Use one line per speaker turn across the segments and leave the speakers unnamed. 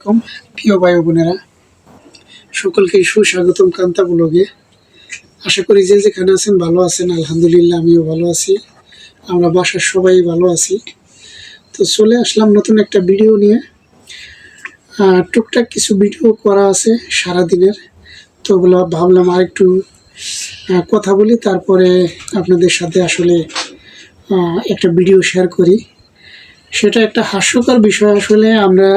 আলাইকুম। প্রিয় ভাই বোনেরা, সকলকে সুস্বাগতম কান্তা ব্লগে আশা করি যে যেখানে আছেন ভালো আছেন, আলহামদুলিল্লাহ আমিও ভালো আছি। আমরা বাসার সবাই ভালো আছি। তো চলে আসলাম নতুন একটা ভিডিও নিয়ে। টুকটাক কিছু ভিডিও করা আছে সারাদিনের। তো ওগুলো ভাবলাম আর একটু কথা বলি, তারপরে আপনাদের সাথে আসলে একটা ভিডিও শেয়ার করি। সেটা একটা হাস্যকর বিষয়। আসলে আমরা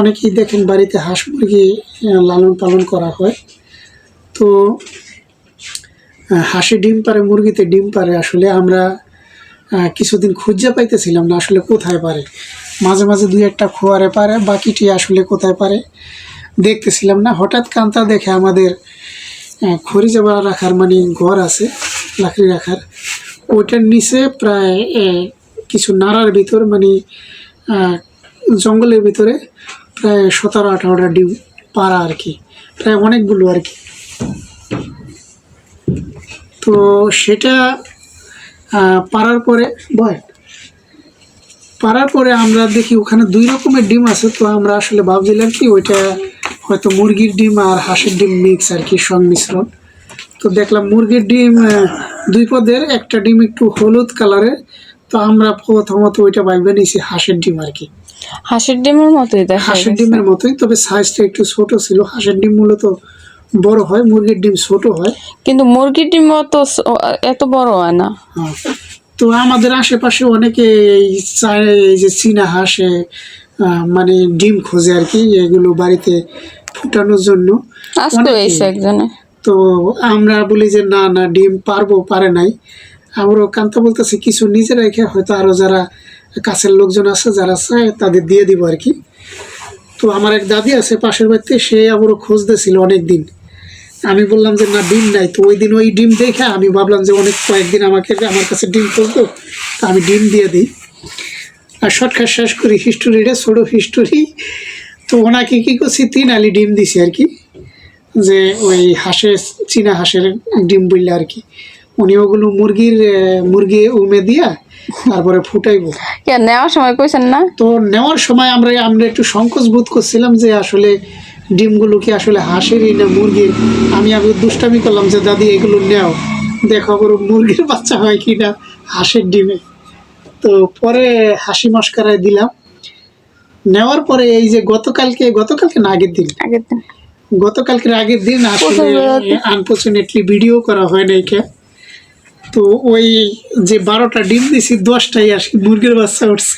অনেকেই দেখেন বাড়িতে হাঁস মুরগি লালন পালন করা হয়। তো হাঁসে ডিম পারে মুরগিতে ডিম পারে আসলে আমরা কিছুদিন খুঁজে পাইতেছিলাম না আসলে কোথায় পারে। মাঝে মাঝে দুই একটা খোয়ারে পারে, বাকিটি আসলে কোথায় পারে দেখতেছিলাম না। হঠাৎ কান্তা দেখে আমাদের খড়ি জাবা রাখার মানে ঘর আছে, লাকড়ি রাখার। ওইটার নিচে প্রায় কিছু নাড়ার ভিতর মানে জঙ্গলের ভিতরে প্রায় সতেরো, আঠারোটা ডিম পাড়া আর কি। প্রায় অনেকগুলো আর কি। তো সেটা পাড়ার পরে, বয়, পাড়ার পরে আমরা দেখি ওখানে দুই রকমের ডিম আছে। তো আমরা আসলে ভাবছিলাম কি ওইটা হয়তো মুরগির ডিম আর হাঁসের ডিম মিক্স আর কি সংমিশ্রণ। তো দেখলাম মুরগির ডিম দুই পদের, একটা ডিম একটু হলুদ কালারের তো আমরা প্রথমত ওইটা ভাইবে নিয়েছি হাঁসের ডিম আর কি।
হাঁসের ডিমের মতোই দেখা
হাঁসের ডিমের মতোই তবে সাইজটা একটু ছোট ছিল। হাঁসের ডিম মূলত বড় হয় মুরগির ডিম ছোট হয়।
কিন্তু মুরগির ডিম অত এত বড় হয় না।
হ্যাঁ। তো আমাদের আশেপাশে অনেকে এই যে চীনা হাঁসে মানে ডিম খোঁজে আর কি এগুলো বাড়িতে ফুটানোর জন্য।
আসতো
অনেকেই।
একজনে।
তো আমরা বলি যে না না ডিম পারব পারে নাই। আমরাও কান্তা বলতেছি কিছু নিজে রেখে হয়তো আরও যারা কাছের লোকজন আছে, যারা চায় তাদের দিয়ে দিব আর কি। তো আমার এক দাদি আছে পাশের বাড়িতে, সে আবারও খুঁজতেছিল অনেক দিন আমি বললাম যে, না, ডিম নাই। তো ওই দিন ওই ডিম দেখে আমি ভাবলাম যে, অনেক কয়েকদিন আমাকে, আমার কাছে ডিম খুঁজতো তা আমি ডিম দিয়ে দিই। আর শর্টকাট শেষ করি হিস্টোরিটা ছোটো হিস্টোরি তো ওনাকে কী করছি, তিন আলি ডিম দিছি আর কি। যে ওই হাঁসের, চীনা হাঁসের ডিম বললে আর কি। উনি ওগুলো মুরগির মুরগি উমে দিয়া তারপরে ফুটাইবো।
নেওয়ার সময় কইছেন না?
তো নেওয়ার সময় আমরা আমরা একটু সংকোচ বোধ করছিলাম যে আসলে ডিমগুলো কি আসলে হাঁসেরই না মুরগির? আমি আগে দুষ্টামি করলাম যে দাদি এগুলো নেও। দেখো আবার মুরগির বাচ্চা হয় কি না হাঁসের ডিমে। তো পরে হাসি মস্কারায় দিলাম। নেওয়ার পরে এই যে গতকালকে গতকালকে না আগের দিন?
আগের দিন।
গতকালকের আগের দিন আসলে আনফর্চুনেটলি ভিডিও করা হয় নাই কে? তো ওই যে বারোটা ডিম দিছি দশটাই আসি মুরগির বাচ্চা উঠছে।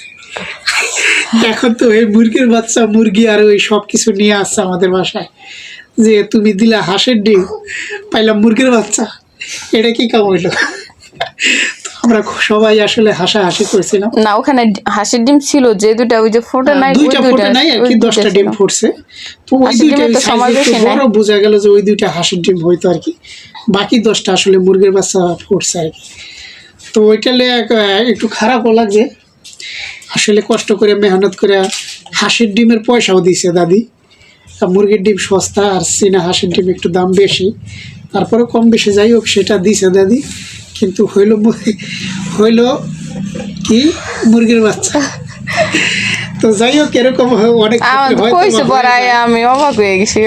এখন তো ওই মুরগির বাচ্চা মুরগি আর ওই সব কিছু নিয়ে আসছে আমাদের বাসায়। যে তুমি দিলা হাঁসের ডিম পাইলাম মুরগির বাচ্চা। এটা কি কাম হইল? আমরা সবাই আসলে হাসাহাসি করছিলাম।
না ওখানে হাঁসের ডিম ছিল যে দুটা ওই যে ফোটে নাই
দুইটা ফোটে নাই আর কি
দুইটা
দশটা
ছিল।
ডিম ফুটছে। তো ওই দুইটা
নাই।
বড় বোঝা গেল যে ওই দুইটা হাঁসের ডিম হইতো আর কি। বাকি দশটা আসলে মুরগির বাচ্চা ফুটছে আর কি। তো ওইটা একটু খারাপও লাগছে। আসলে কষ্ট করে মেহনত করে হাঁসের ডিমের পয়সাও দিছে দাদি। মুরগির ডিম সস্তা আর চীনা হাঁসের ডিম একটু দাম বেশি। তারপরে কম বেশি যাই হোক সেটা দিছে দাদি। কিন্তু হইল হইল কি? মুরগির বাচ্চা। তো যাই হোক এরকম অনেক হয়ে।
আমি অবাক হয়ে গেছি।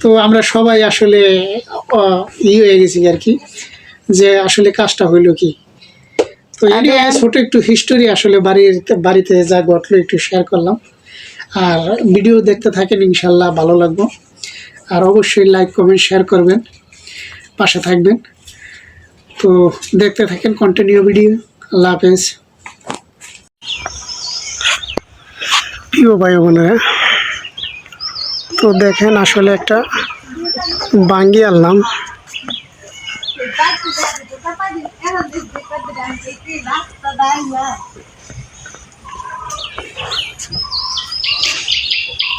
তো আমরা সবাই আসলে ই হয়ে গেছি আর কি যে আসলে কাজটা হইল কি। তো ছোট একটু হিস্টোরি আসলে বাড়ির বাড়িতে যা ঘটলো একটু শেয়ার করলাম। আর ভিডিও দেখতে থাকেন ইনশাল্লাহ ভালো লাগবো। আর অবশ্যই লাইক কমেন্ট শেয়ার করবেন পাশে থাকবেন। তো দেখতে থাকেন কন্টিনিউ ভিডিও আল্লাহ হাফেজ। প্রিয় ভাই বোনেরা তো দেখেন আসলে একটা বাঙ্গি আনলাম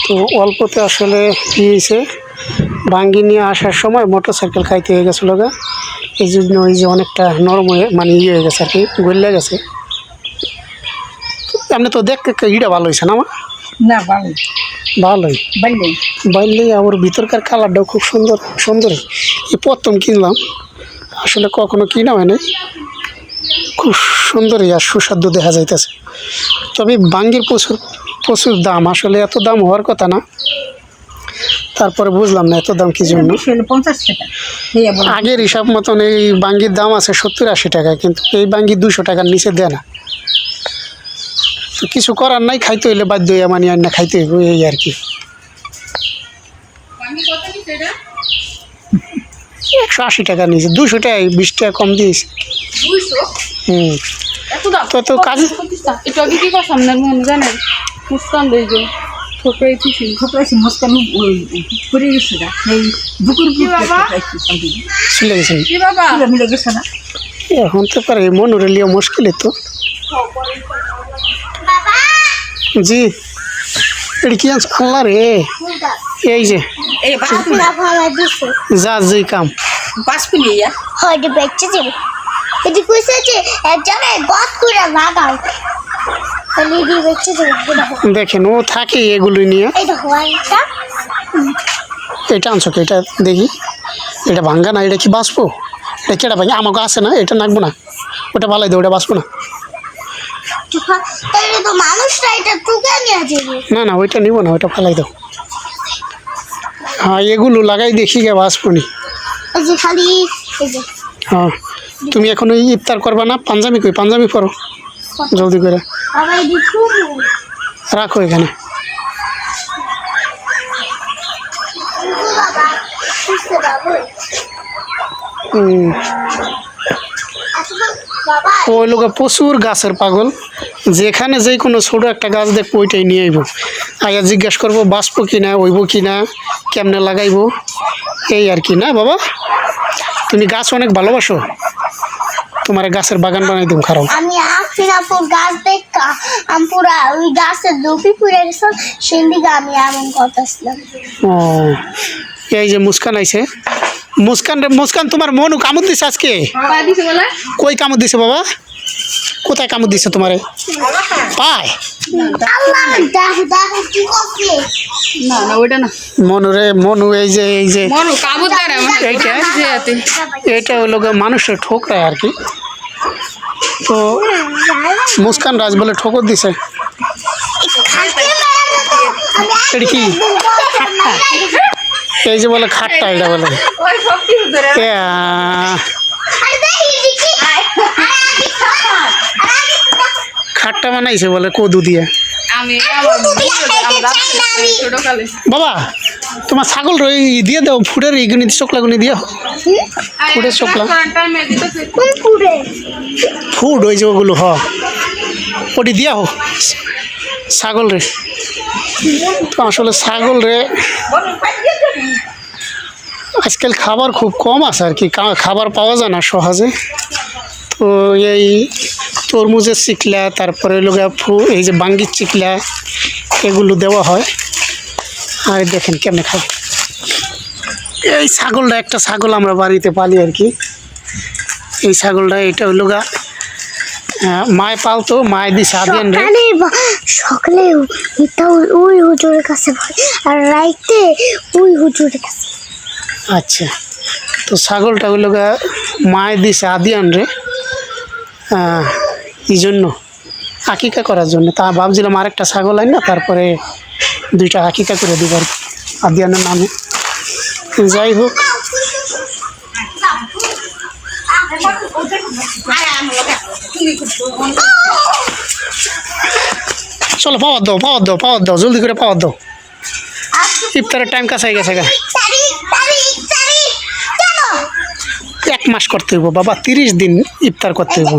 তো অল্পতে আসলে কি হয়েছে, বাঙ্গি নিয়ে আসার সময় মোটর সাইকেল খাইতে হয়ে গেছিল গা। এই জন্য ওই যে অনেকটা নরম হয়ে মানে ইয়ে হয়ে গেছে আর কি, গলে গেছে। এমনি তো দেখতে ইটা ভালো হয়েছে না আমার?
না ভালো
ভালোই।
ভালোই।
বাইলে আবার ভিতরকার কালারটাও খুব সুন্দর সুন্দর এই প্রথম কিনলাম আসলে কখনো কিনা হয় নাই খুব সুন্দরই আর সুস্বাদু দেখা যাইতেছে। তবে বাঙ্গির প্রচুর প্রচুর দাম আসলে এত দাম হওয়ার কথা না। তারপরে বুঝলাম না এত দাম কি জন্য। আগের হিসাব মতন এই বাঙ্গির দাম আছে সত্তর আশি টাকা কিন্তু এই বাঙ্গি দুশো টাকার নিচে দেয় না। কিছু করার নাই খাইতে হইলে বাধ্য হইয়া মানে আর না খাইতে হইব এই আর কি। একশো আশি টাকা নিয়েছে দুশো টাকা বিশ টাকা কম দিয়েছে। হুম।
এত
তো তো কাজ
করতাম না মনে জানেন মুস্কান দেই যে ছোট এই টিফিন
খোপড়াইছি মস্কান পড়ে গেছে না এই বুকুর
চলে গেছেন
মিলে গেছে না।
এখন তো পারে মনোরে লিয়া মুশকিল তো। জি। এটা কি আনছো? আল্লাহ রে। এই যে।
এই বাসপুনি
যা যে কাম।
বাসপুনি ইয়া।
হয়তো বেঁচে এটি কইছে যে এক জায়গায় করে লাগাও।
দেখেন ও থাকে এগুলো নিয়ে।
এই দেখো
এটা আনছো কি? এটা দেখি। এটা ভাঙ্গা না? এটা কি বাঁচবো? এটা কেটা ভাঙি আমাকে আসে না? এটা নাকবো না? ওটা ভালাই দে ওটা বাঁচবো না?
তাহলে তো মানুষটা এটা টুকে নিয়ে যাবে।
না না ওইটা নিব না ওইটা ফালাই দাও। হ্যাঁ এগুলো লাগাই দেখি গে বাঁচবো নি
এই খালি
হ্যাঁ তুমি এখন ওই ইফতার করবা না? পাঞ্জাবি কই? পাঞ্জাবি পরো জলদি করে। রাখো এখানে। হুম ওই লোক প্রচুর গাছের পাগল। যেখানে যে কোনো ছোটো একটা গাছ দেখব ওইটাই নিয়ে আইব। আগে জিজ্ঞেস করব বাঁচবো কি না ওইব কি না কেমনে লাগাইবো? এই আর কি না বাবা? তুমি গাছ অনেক ভালোবাসো। তোমার গাছের বাগান বানাই দিম খারাপ।
আমি আফিনাপুর গাছ দেখা আমি পুরা ওই গাছের দুপি পুড়ে গেছিলাম সেদিকে আমি এমন করতেছিলাম।
ও এই যে মুস্কান আইছে। মুস্কান রে মুস্কান তোমার মন কামড় দিছে আজকে?
পাই দিছে বলে?
কই কামড় দিছে বাবা? কোথায় কামড় দিছে তোমারে? পায়।
না
মনু রে মনু এই যে এই যে।
মরু কাবুত দেয় না
এইটা? এটা হলো গিয়ে মানুষের ঠোকরায় আর কি। তো মুস্কান রাজ বলে ঠোকর দিছে। এটা কি? এই যে বলে খাট্টা এটা বলে। খাট্টা বানাইছে বলে কদু দিয়ে। বাবা তোমার ছাগল রই দিয়ে দাও ফুটের ইগুনি চোখলাগুনি দিয়ে। ফুটের চোখলা
কোন
ওই যে ওগুলো হ। ওটি দিয়া হো ছাগল রে। তো আসলে ছাগল রে। আজকাল খাবার খুব কম আছে আর কি। খাবার পাওয়া যায় না সহজে। তো এই তরমুজের চিকলা, তারপরে ফু, এই যে বাঙ্গির চিকলা, এগুলো দেওয়া হয়। আর দেখেন কেমনে খায়। এই ছাগলটা, একটা ছাগল আমরা বাড়িতে পালি আর কি। এই ছাগলটা, এটা হলো মায় পালতো মায় দিছে আদিয়ান রে।
সকালে সকালে এটা ওই- ওই হুজুরের কাছে আর রাইতে ওই হুজুরের কাছে।
আচ্ছা তো ছাগলটা হলো গা মায় দিছে আদিয়ান রে। এই জন্য আকিকা করার জন্য। তা ভাবছিলাম আরেকটা ছাগল আইন না তারপরে দুইটা আকিকা করে দিবার। আদিয়ানের নামে। যাই হোক চলো, পাওয়ার দাও পাওয়ার দাও পাওয়ার দাও, জলদি করে পাওয়ার দাও। ইফতারের টাইম কাছে গেছে এক মাস করতে হইব, বাবা, তিরিশ দিন ইফতার করতে হইব।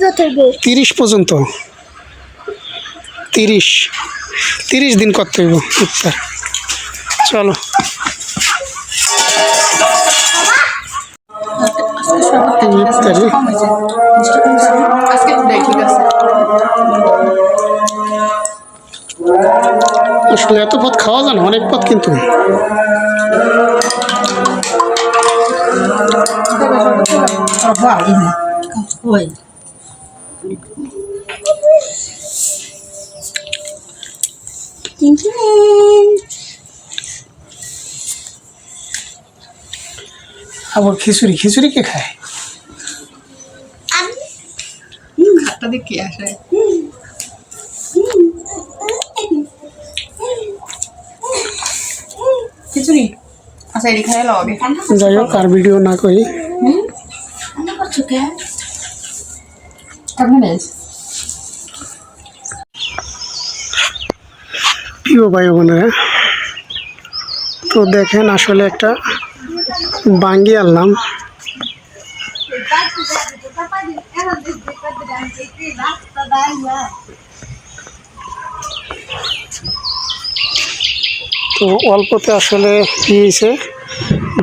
কত হবে
তিরিশ পর্যন্ত। তিরিশ। তিরিশ দিন করতে হইব ইফতার। চলো। আসলে এত পথ খাওয়া যায় না অনেক পথ কিন্তু। আবার খিচুড়ি খিচুড়ি কে খায়?
আমি?
গাছটা দেখি আসে? খিচুড়ি? আচ্ছা এটি খাই লো
যাই হোক আর ভিডিও না করি। প্রিয় ভাই বোনেরা তো দেখেন আসলে একটা বাঙ্গি আনলাম তো অল্পতে আসলে কী হয়েছে?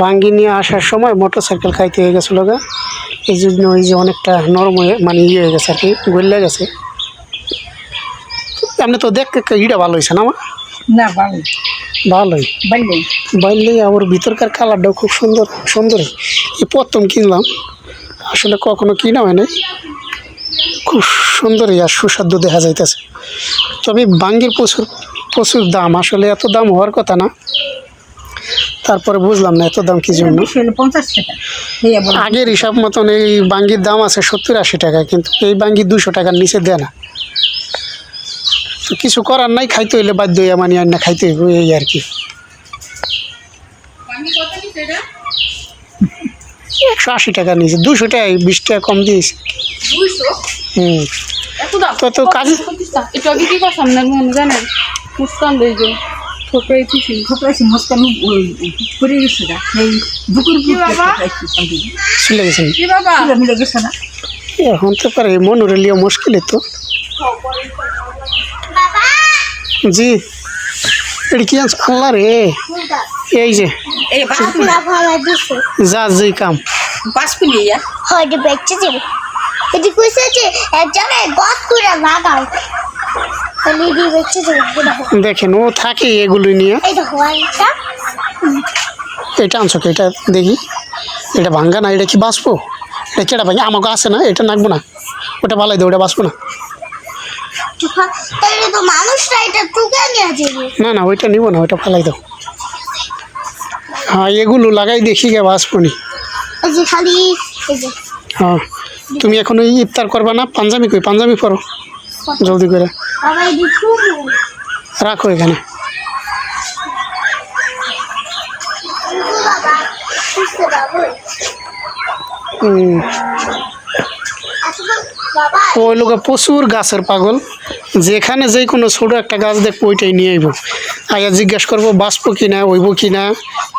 বাঙ্গি নিয়ে আসার সময় মোটর সাইকেল খাইতে হয়ে গেছিল গা। এই জন্য ওই যে অনেকটা নরম হয়ে মানে ইয়ে হয়ে গেছে আর কি গলে গেছে। আপনি তো দেখতে ইটা ভালো হয়েছে না আমার
না ভালো।
ভালোই।
ভালো
বাইলে আবার ভিতরকার কালারটাও খুব সুন্দর সুন্দরই। এই প্রথম কিনলাম আসলে কখনো কিনা হয় নাই খুব সুন্দরই আর সুস্বাদু দেখা যাইতেছে। তবে বাঙ্গির প্রচুর প্রচুর দাম আসলে এত দাম হওয়ার কথা না। তারপরে বুঝলাম না এত দাম কি জন্য। আগের হিসাব মতন এই বাঙ্গির দাম আছে সত্তর আশি টাকা কিন্তু এই বাঙ্গি দুশো টাকার নিচে দেয় না। কিছু করার নাই খাইতে হইলে বাধ্য হইয়া মানি আর না খাইতে হইব এই আর কি। একশো আশি টাকা নিয়েছে দুশো টাকা বিশ টাকা কম দিয়েছে। হুম।
এত দাম?
তো তো কাজ
একটু আগে কি না জানেন মুস্কান
এখন তো পারে মনোরে লিয়া মুশকিল তো। জি। এটা কি আনছো আল্লাহ রে। এই যে।
এই বাস
পুরা ভালো দিছে
যা যে কাম।
বাস পুলি
হয়তো যাবে এটি কইছে যে এক জায়গায় গছ করে লাগাও। তাহলে এটি বেঁচে যাবে দেখো
দেখেন ও থাকে এগুলো নিয়ে। এটা। আনছো এটা দেখি। এটা ভাঙ্গা না? এটা কি বাঁচবো? এটা কেটা ভাঙে? আমাকে আসে না? এটা নাকবো না? ওটা ভালাই দে ওটা বাঁচবো না?
তাহলে তো মানুষটা এটা টুকে নিয়ে
না না ওইটা নিব না ওইটা ফালাই দাও। হ্যাঁ এগুলো লাগাই দেখি গে বাঁচবো নি
এই খালি
হ্যাঁ তুমি এখন ওই ইফতার করবা না? পাঞ্জাবি কই? পাঞ্জাবি পরো জলদি করে। রাখো এখানে। হুম, ওই লোক প্রচুর গাছের পাগল। যেখানে যে কোনো ছোটো একটা গাছ দেখব ওইটাই নিয়ে আইব। আয়া জিজ্ঞেস করব বাঁচবো কি না ওইব কি না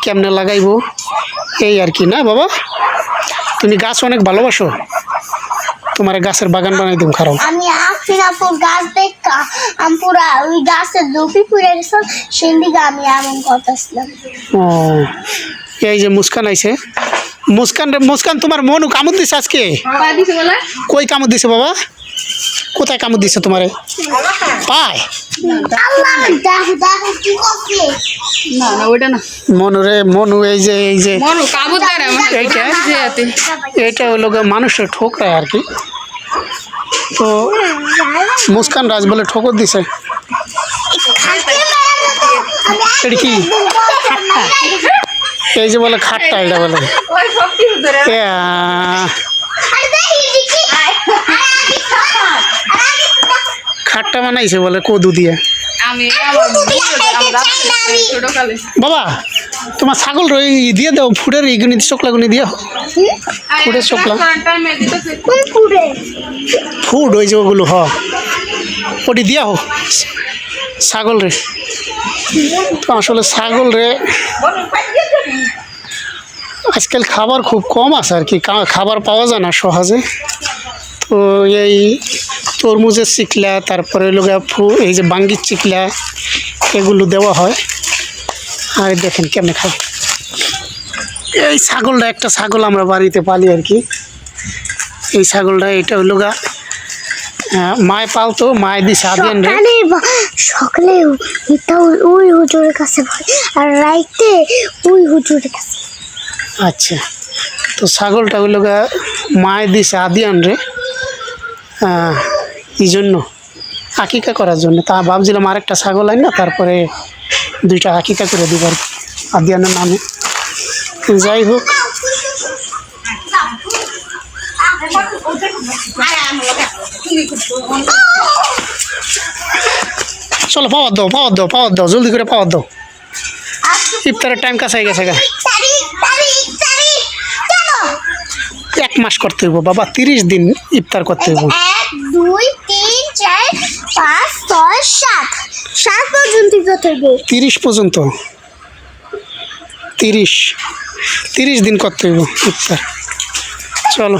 কেমনে লাগাইবো? এই আর কি না বাবা? তুমি গাছ অনেক ভালোবাসো। তোমার গাছের বাগান বানাই দিম খারাপ।
আমি আসছি পুর গাছ দেখা আমি পুরা ওই গাছের দুপি পুড়ে গেছিলাম সেদিকে আমি এমন করতেছিলাম।
ও এই যে মুস্কান আইছে। মুস্কান রে মুস্কান তোমার মন কামড় দিছে আজকে?
পা দিছে বলে?
কই কামড় দিছে বাবা? কোথায় কামড় দিছে তোমারে? পায়?
আল্লাহ দেখো দেখো কি করছে
না। না
মনু রে মনু এই যে এই যে।
মনো
এইটা হলো গিয়ে মানুষের ঠোকরায় আর কি। তো মুস্কান রাজ বলে ঠোকর দিছে। এটা কি? এই যে বলে খাট্টা এটা বলে। খাটটা বানাইছে বলে কদু দিয়ে। বাবা তোমার ছাগল রই দিয়ে দাও ফুটের ইগুনি চোখলাগুনি দিয়ে। ফুটে? চোখলা ফুড ওই যে ওগুলো হ। ওটি দিয়া হো। ছাগল রে। আসলে ছাগল রে। আজকাল খাবার খুব কম আছে আর কি খাবার পাওয়া যায় না সহজে। তো এই তরমুজের চিকলা, তারপরে লোক এই যে বাঙ্গির চিকলা, এগুলো দেওয়া হয়। আর দেখেন কেমনে খায়। এই ছাগলটা, একটা ছাগল আমরা বাড়িতে পালি আর কি। এই ছাগলটা, এটা হইল গা মায় পালতো মায় দিছে আদিয়ান রে।
সকালে এটা ওই- ওই হুজুরের কাছে ভয় আর রাইতে ওই হুজুরের কাছে।
আচ্ছা তো ছাগলটা হইল গা মায় দিছে আদিয়ান রে। এই জন্য আকিকা করার জন্য। তা ভাবছিলাম আরেকটা ছাগল আই না তারপরে দুইটা আকিকা করে দিবার। আদিয়ানের নামে। যাই হোক চলো, পাওয়ার দাও পাওয়ার দাও পাওয়ার দাও, জলদি করে পাওয়ার দাও। ইফতারের টাইম কাছে গেছে এক মাস করতে হইব, বাবা, তিরিশ দিন ইফতার করতে হইব। তিরিশ পর্যন্ত। তিরিশ। তিরিশ দিন করতে হইব ইফতার। চলো।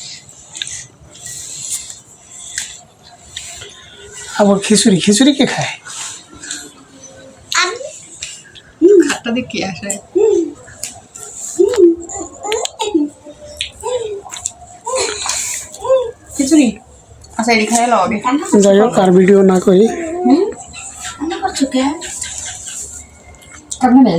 আবার খিচুড়ি খিচুড়ি কে খায়?
হাতটা দেখি আসে? খিচুড়ি? আচ্ছা এটি খাই লবে
যাই হোক আর ভিডিও না করি।
রান্না করছ কে
থাকবে না